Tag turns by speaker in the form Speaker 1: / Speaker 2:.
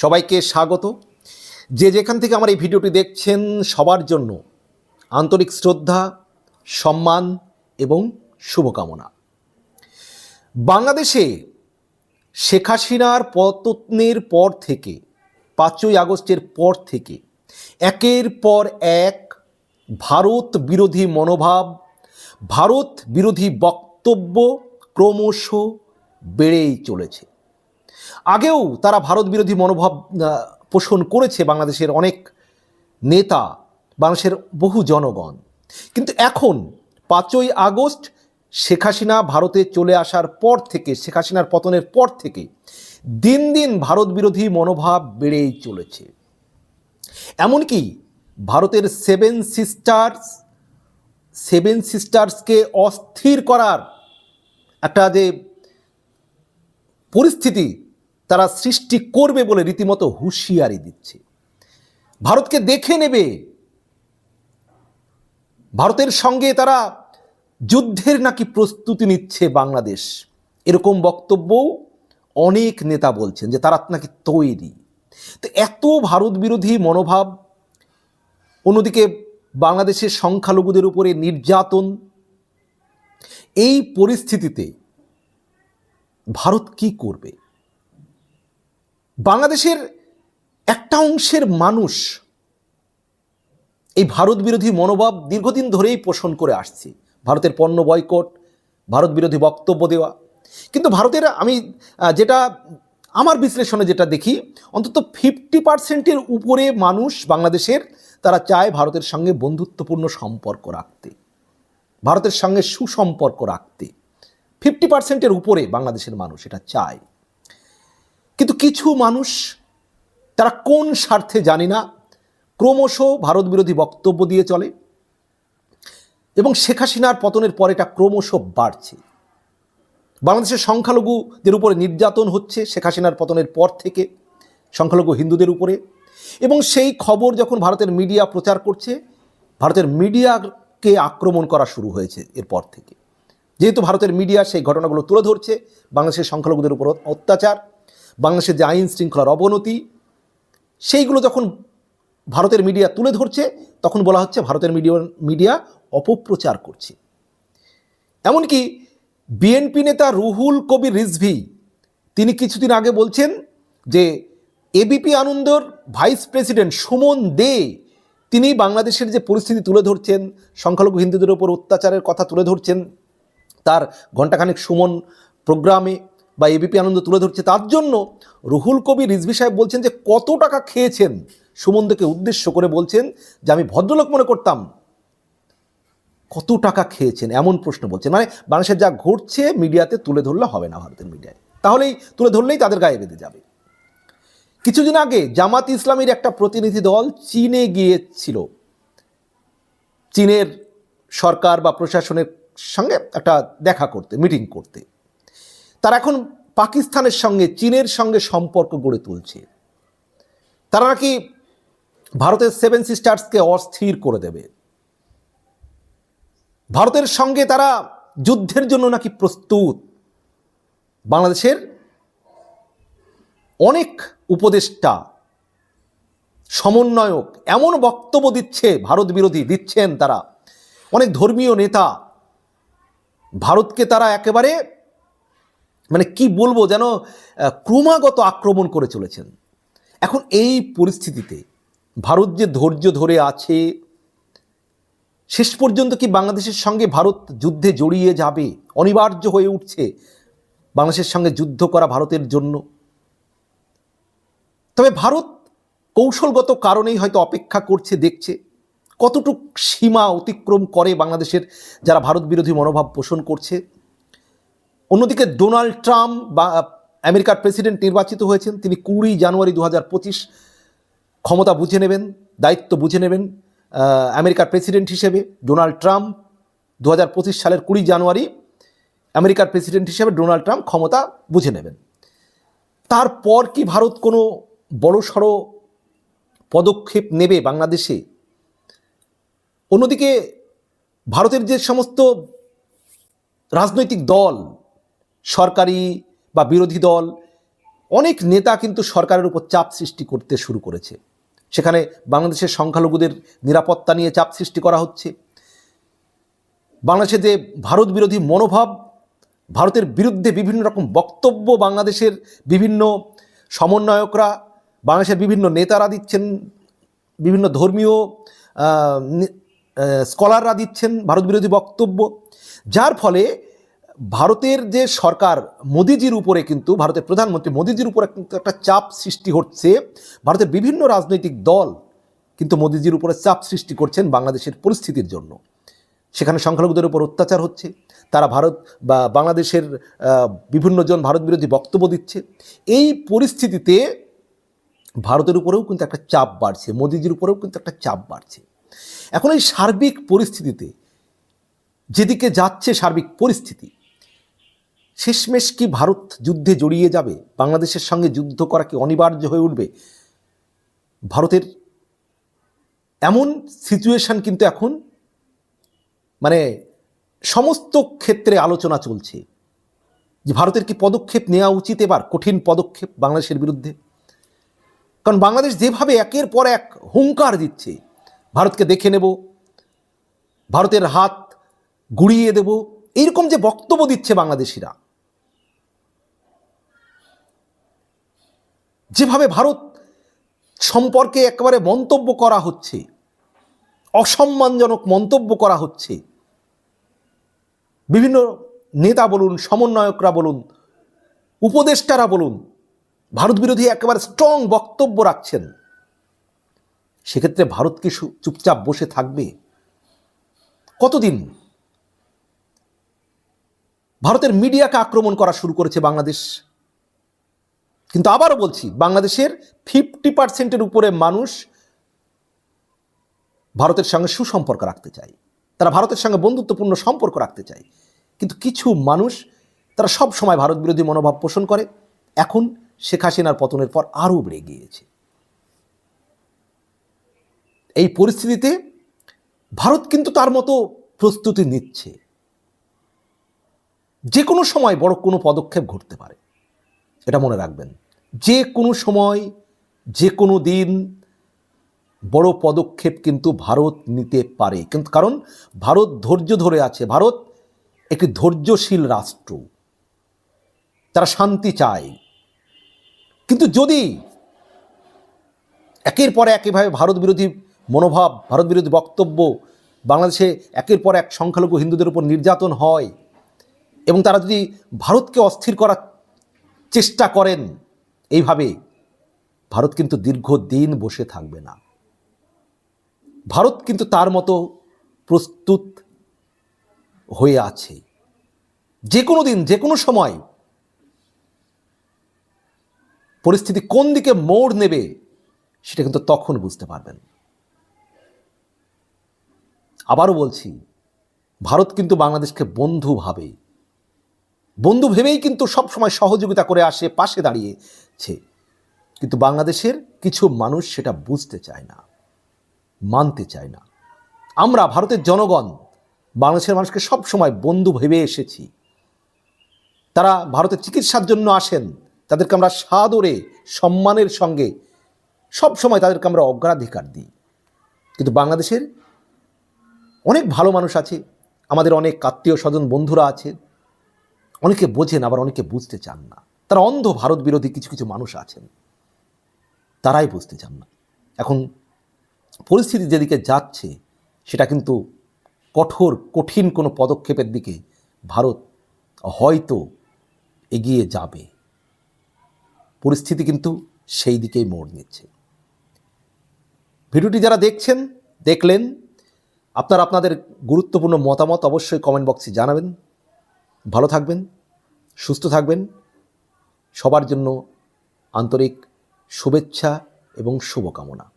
Speaker 1: সবাইকে স্বাগত। যে যেখান থেকে আমার এই ভিডিওটি দেখছেন সবার জন্য আন্তরিক শ্রদ্ধা, সম্মান এবং শুভকামনা। বাংলাদেশে শেখ হাসিনার পতনের পর থেকে, পাঁচই আগস্টের পর থেকে, একের পর এক ভারত বিরোধী মনোভাব, ভারত বিরোধী বক্তব্য ক্রমশ বেড়েই চলেছে। আগেও তারা ভারত বিরোধী মনোভাব পোষণ করেছে বাংলাদেশের অনেক নেতা, বাংলাদেশের বহু জনগণ। কিন্তু এখন পাঁচই আগস্ট, শেখ হাসিনা ভারতে চলে আসার পর থেকে, শেখ হাসিনার পতনের পর থেকে দিন দিন ভারত বিরোধী মনোভাব বেড়েই চলেছে। এমনকি ভারতের সেভেন সিস্টার্স সেভেন সিস্টার্সকে অস্থির করার একটা যে পরিস্থিতি তারা সৃষ্টি করবে বলে রীতিমতো হুঁশিয়ারি দিচ্ছে। ভারতকে দেখে নেবে। ভারতের সঙ্গে তারা যুদ্ধের নাকি প্রস্তুতি নিচ্ছে বাংলাদেশ। এরকম বক্তব্যও অনেক নেতা বলছেন যে তারা নাকি তৈরি। তো এত ভারত বিরোধী মনোভাব, অন্যদিকে বাংলাদেশের সংখ্যালঘুদের উপরে নির্যাতন, এই পরিস্থিতিতে ভারত কি করবে? বাংলাদেশের একটা অংশের মানুষ এই ভারত বিরোধী মনোভাব দীর্ঘদিন ধরেই পোষণ করে আসছে। ভারতের পণ্য বয়কট ভারত বিরোধী বক্তব্য দেওয়া। কিন্তু ভারতের আমি যেটা আমার বিশ্লেষণে যেটা দেখি, অন্তত ফিফটি পার্সেন্টের উপরে মানুষ বাংলাদেশের তারা চায় ভারতের সঙ্গে বন্ধুত্বপূর্ণ সম্পর্ক রাখতে। ভারতের সঙ্গে সুসম্পর্ক রাখতে। ফিফটি পার্সেন্টের উপরে বাংলাদেশের মানুষ এটা চায়। কিন্তু কিছু মানুষ তারা কোন স্বার্থে জানি না, ক্রমশ ভারত বিরোধী বক্তব্য দিয়ে চলে এবং শেখ হাসিনার পতনের পর এটা ক্রমশ বাড়ছে। বাংলাদেশের সংখ্যালঘুদের উপরে নির্যাতন হচ্ছে শেখ হাসিনার পতনের পর থেকে, সংখ্যালঘু হিন্দুদের উপরে এবং সেই খবর যখন ভারতের মিডিয়া প্রচার করছে, ভারতের মিডিয়াকে আক্রমণ করা শুরু হয়েছে এরপর থেকে। যেহেতু ভারতের মিডিয়া সেই ঘটনাগুলো তুলে ধরছে, বাংলাদেশের সংখ্যালঘুদের উপর অত্যাচার বাংলাদেশের যে আইন শৃঙ্খলার অবনতি, সেইগুলো যখন ভারতের মিডিয়া তুলে ধরছে, তখন বলা হচ্ছে ভারতের মিডিয়া মিডিয়া অপপ্রচার করছে। এমনকি বিএনপি নেতা রুহুল কবির রিজভি, তিনি কিছুদিন আগে বলছেন যে এবিপি আনন্দর ভাইস প্রেসিডেন্ট সুমন দে, তিনি বাংলাদেশের যে পরিস্থিতি তুলে ধরছেন, সংখ্যালঘু হিন্দুদের ওপর অত্যাচারের কথা তুলে ধরছেন, তার ঘণ্টাখানেক সুমন প্রোগ্রামে বা এবিপি আনন্দ তুলে ধরছে, তার জন্য রুহুল কবি রিজভি সাহেব বলছেন যে, কত টাকা খেয়েছেন? সুমনদেরকে উদ্দেশ্য করে বলছেন যে, আমি ভদ্রলোক মনে করতাম। কত টাকা খেয়েছেন? এমন প্রশ্ন বলছেন। মানে বাংলাদেশের যা ঘটছে মিডিয়াতে তুলে ধরলে হবে না ভারতের মিডিয়ায়। তাহলেই তুলে ধরলেই তাদের গায়ে বেঁধে যাবে। কিছুদিন আগে জামাত ইসলামীর একটা প্রতিনিধি দল চীনে গিয়েছিল। চীনের সরকার বা প্রশাসনের সঙ্গে একটা দেখা করতে, মিটিং করতে। তারা এখন পাকিস্তানের সঙ্গে, চীনের সঙ্গে সম্পর্ক গড়ে তুলছে। তারা নাকি ভারতের সেভেন সিস্টার্সকে অস্থির করে দেবে। ভারতের সঙ্গে তারা যুদ্ধের জন্য নাকি প্রস্তুত। বাংলাদেশের অনেক উপদেষ্টা, সমন্বয়ক এমন বক্তব্য দিচ্ছে, ভারত বিরোধী দিচ্ছেন তারা। অনেক ধর্মীয় নেতা, ভারতকে তারা একেবারে মানে কি বলব যেন ক্রমাগত আক্রমণ করে চলেছেন। এখন এই পরিস্থিতিতে ভারত যে ধৈর্য ধরে আছে, শেষ পর্যন্ত কি বাংলাদেশের সঙ্গে ভারত যুদ্ধে জড়িয়ে যাবে, অনিবার্য হয়ে উঠছে বাংলাদেশের সঙ্গে যুদ্ধ করা ভারতের জন্য? তবে ভারত কৌশলগত কারণেই হয়তো অপেক্ষা করছে, দেখছে। কতটুক সীমা অতিক্রম করে বাংলাদেশের যারা ভারত বিরোধী মনোভাব পোষণ করছে অন্যদিকে ডোনাল্ড ট্রাম্প বা আমেরিকার প্রেসিডেন্ট নির্বাচিত হয়েছেন, তিনি কুড়ি জানুয়ারি দু ক্ষমতা বুঝে নেবেন, দায়িত্ব বুঝে নেবেন আমেরিকার প্রেসিডেন্ট হিসেবে। ডোনাল্ড ট্রাম্প দু হাজার পঁচিশ সালের কুড়ি জানুয়ারি আমেরিকার প্রেসিডেন্ট হিসেবে ডোনাল্ড ট্রাম্প ক্ষমতা বুঝে নেবেন। তারপর কি ভারত কোনো বড়সড় পদক্ষেপ নেবে বাংলাদেশে? অন্যদিকে ভারতের যে সমস্ত রাজনৈতিক দল সরকারি বা বিরোধী দল, অনেক নেতা কিন্তু সরকারের উপর চাপ সৃষ্টি করতে শুরু করেছে। সেখানে বাংলাদেশের সংখ্যালঘুদের নিরাপত্তা নিয়ে চাপ সৃষ্টি করা হচ্ছে। বাংলাদেশে যে ভারত বিরোধী মনোভাব, ভারতের বিরুদ্ধে বিভিন্ন রকম বক্তব্য বাংলাদেশের বিভিন্ন সমন্বয়করা, বাংলাদেশের বিভিন্ন নেতারা দিচ্ছেন, বিভিন্ন ধর্মীয় স্কলাররা দিচ্ছেন ভারত বিরোধী বক্তব্য। যার ফলে ভারতের যে সরকার মোদিজির উপরে কিন্তু ভারতের প্রধানমন্ত্রী মোদিজির উপরে কিন্তু একটা চাপ সৃষ্টি হচ্ছে। ভারতের বিভিন্ন রাজনৈতিক দল কিন্তু মোদিজির উপরে চাপ সৃষ্টি করছেন বাংলাদেশের পরিস্থিতির জন্য। সেখানে সংখ্যালঘুদের উপর অত্যাচার হচ্ছে তারা ভারত বা বাংলাদেশের আহ, বিভিন্ন জন ভারত বিরোধী বক্তব্য দিচ্ছে। এই পরিস্থিতিতে ভারতের উপরেও কিন্তু একটা চাপ বাড়ছে মোদিজির উপরেও কিন্তু একটা চাপ বাড়ছে। এখন এই সার্বিক পরিস্থিতিতে যেদিকে যাচ্ছে সার্বিক পরিস্থিতি শেষমেশ কি ভারত যুদ্ধে জড়িয়ে যাবে? বাংলাদেশের সঙ্গে যুদ্ধ করা কি অনিবার্য হয়ে উঠবে? ভারতের এমন সিচুয়েশন কিন্তু এখন মানে সমস্ত ক্ষেত্রে আলোচনা চলছে। যে ভারতের কি পদক্ষেপ নেওয়া উচিত এবার? কঠিন পদক্ষেপ বাংলাদেশের বিরুদ্ধে? কারণ বাংলাদেশ যেভাবে একের পর এক হুঙ্কার দিচ্ছে, ভারতকে দেখে নেব, ভারতের হাত গুড়িয়ে দেব, এইরকম যে বক্তব্য দিচ্ছে বাংলাদেশিরা। যেভাবে ভারত সম্পর্কে একেবারে মন্তব্য করা হচ্ছে, অসম্মানজনক মন্তব্য করা হচ্ছে, বিভিন্ন নেতা বলুন, সমন্বয়করা বলুন, উপদেষ্টারা বলুন, ভারত বিরোধী একেবারে স্ট্রং বক্তব্য রাখছেন। সেক্ষেত্রে ভারত কি চুপচাপ বসে থাকবে? কতদিন? ভারতের মিডিয়াকে আক্রমণ করা শুরু করেছে বাংলাদেশ। কিন্তু আবারও বলছি, বাংলাদেশের ফিফটি পার্সেন্টের উপরে মানুষ ভারতের সঙ্গে সুসম্পর্ক রাখতে চায়। তারা ভারতের সঙ্গে বন্ধুত্বপূর্ণ সম্পর্ক রাখতে চায়। কিন্তু কিছু মানুষ, তারা সব সময় ভারত বিরোধী মনোভাব পোষণ করে। এখন শেখ হাসিনার পতনের পর আরও বেড়ে গিয়েছে। এই পরিস্থিতিতে ভারত কিন্তু তার মতো প্রস্তুতি নিচ্ছে। যে কোনো সময় বড় কোনো পদক্ষেপ ঘটতে পারে। এটা মনে রাখবেন। যে কোনো সময়, যে কোনো দিন বড় পদক্ষেপ কিন্তু ভারত নিতে পারে। কিন্তু কারণ, ভারত ধৈর্য ধরে আছে। ভারত একটি ধৈর্যশীল রাষ্ট্র। তারা শান্তি চায়। কিন্তু যদি একের পর এক এভাবে ভারত বিরোধী মনোভাব, ভারত বিরোধী বক্তব্য বাংলাদেশে একের পর এক সংখ্যালঘু হিন্দুদের উপর নির্যাতন হয় এবং তারা যদি ভারতকে অস্থির করার চেষ্টা করেন এইভাবে ভারত কিন্তু দীর্ঘদিন বসে থাকবে না। ভারত কিন্তু তার মতো প্রস্তুত হয়ে আছে। যে কোনো দিন, যে কোনো সময় পরিস্থিতি কোন দিকে মোড় নেবে সেটা কিন্তু তখন বুঝতে পারবেন। আবারও বলছি, ভারত কিন্তু বাংলাদেশকে বন্ধু ভাবে বন্ধু ভেবেই কিন্তু সব সময় সহযোগিতা করে আসে, পাশে দাঁড়িয়েছে। কিন্তু বাংলাদেশের কিছু মানুষ সেটা বুঝতে চায় না, মানতে চায় না। আমরা, ভারতের জনগণ, বাংলাদেশের মানুষকে সব সময় বন্ধু ভেবে এসেছি। তারা ভারতের চিকিৎসার জন্য আসেন, তাদেরকে আমরা সাদরে, সম্মানের সঙ্গে সব সময় তাদেরকে আমরা অগ্রাধিকার দিই। কিন্তু বাংলাদেশের অনেক ভালো মানুষ আছে, আমাদের অনেক আত্মীয় স্বজন, বন্ধুরা আছে অনেকে বোঝেন, আবার অনেকে বুঝতে চান না। তারা অন্ধ ভারত বিরোধী কিছু কিছু মানুষ আছেন। তারাই বুঝতে চান না। এখন পরিস্থিতি যেদিকে যাচ্ছে, সেটা কিন্তু কঠোর, কঠিন কোনো পদক্ষেপের দিকে ভারত হয়তো এগিয়ে যাবে। পরিস্থিতি কিন্তু সেই দিকেই মোড় নিচ্ছে। ভিডিওটি যারা দেখছেন, দেখলেন, আপনারা, আপনাদের গুরুত্বপূর্ণ মতামত অবশ্যই কমেন্ট বক্সে জানাবেন। ভালো থাকবেন সুস্থ থাকবেন। সবার জন্য আন্তরিক শুভেচ্ছা এবং শুভকামনা।